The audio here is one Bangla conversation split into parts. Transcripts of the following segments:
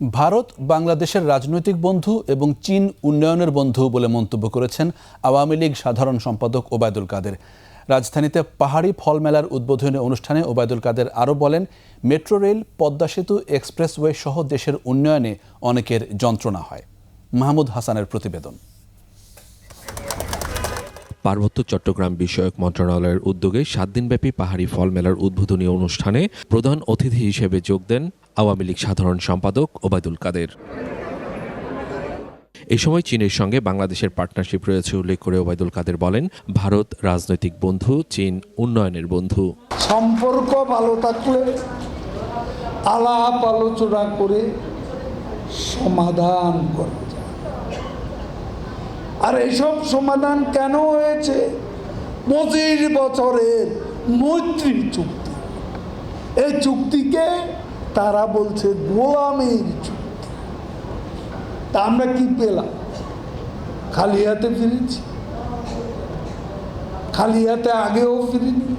ভারত বাংলাদেশের রাজনৈতিক বন্ধু এবং চীন উন্নয়নের বন্ধু বলে মন্তব্য করেছেন আওয়ামী লীগ সাধারণ সম্পাদক ওবায়দুল কাদের। রাজধানীতে পাহাড়ি ফল মেলার উদ্বোধনী অনুষ্ঠানে ওবায়দুল কাদের আরও বলেন, মেট্রো রেল, পদ্মা সেতু, এক্সপ্রেসওয়ে সহ দেশের উন্নয়নে অনেকের যন্ত্রণা হয়। মাহমুদ হাসানের প্রতিবেদন। পার্বত্য চট্টগ্রাম বিষয়ক মন্ত্রণালয়ের উদ্যোগে সাত দিনব্যাপী পাহাড়ি ফল মেলার উদ্বোধনী অনুষ্ঠানে প্রধান অতিথি হিসেবে যোগ দেন আওয়ামী লীগ সাধারণ সম্পাদক ওবায়দুল কাদের। এই সময় চীনের সঙ্গে বাংলাদেশের পার্টনারশিপ রয়েছে উল্লেখ করে ওবায়দুল কাদের বলেন, ভারত রাজনৈতিক বন্ধু, চীন উন্নয়নের বন্ধু। সম্পর্ক ভালো থাকলে আলাপ আলোচনা করে সমাধান করা। আর এইসব সমাধান কেন হয়েছে? পঁচিশ বছরের মৈত্রী চুক্তি। এই চুক্তিকে তারা বলছে গোলামের চুক্তি। তা আমরা কি পেলাম? খালি হাতে ফিরেছি। খালি হাতে আগেও ফিরিনি,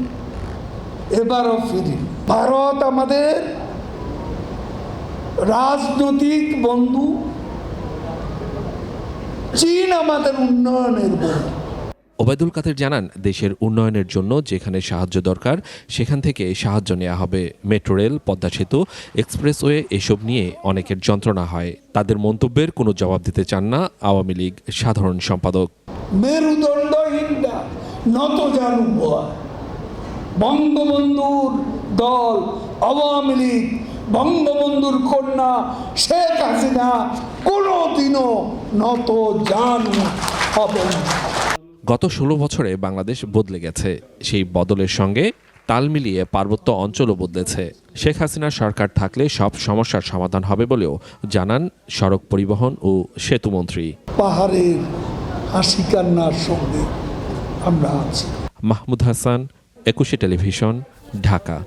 এবারও ফিরি ভারত আমাদের রাজনৈতিক বন্ধু চীন আমাদের উন্নয়নের বন্ধু ওবায়দুল কাদের জানান দেশের উন্নয়নের জন্য যেখানে সাহায্য দরকার সেখান থেকে সাহায্য নেওয়া হবে মেট্রো রেল পদ্মা সেতু এক্সপ্রেসওয়ে এসব নিয়ে অনেকের যন্ত্রণা হয়। তাদের মন্তব্যের কোনো জবাব দিতে চান না আওয়ামী লীগ সাধারণ সম্পাদক। নত জানু বঙ্গবন্ধুর দল আওয়ামী লীগ বঙ্গবন্ধুর কন্যা শেখ হাসিনা নত গত ষোলো বছরে বাংলাদেশ বদলে গেছে। সেই বদলের সঙ্গে তাল মিলিয়ে পার্বত্য অঞ্চলও বদলেছে। শেখ হাসিনার সরকার থাকলে সব সমস্যার সমাধান হবে বলেও জানান সড়ক পরিবহন ও সেতুমন্ত্রী পাহাড়ের হাসি কান্নার সঙ্গে আমরা আছি। মাহমুদ হাসান একুশে টেলিভিশন ঢাকা।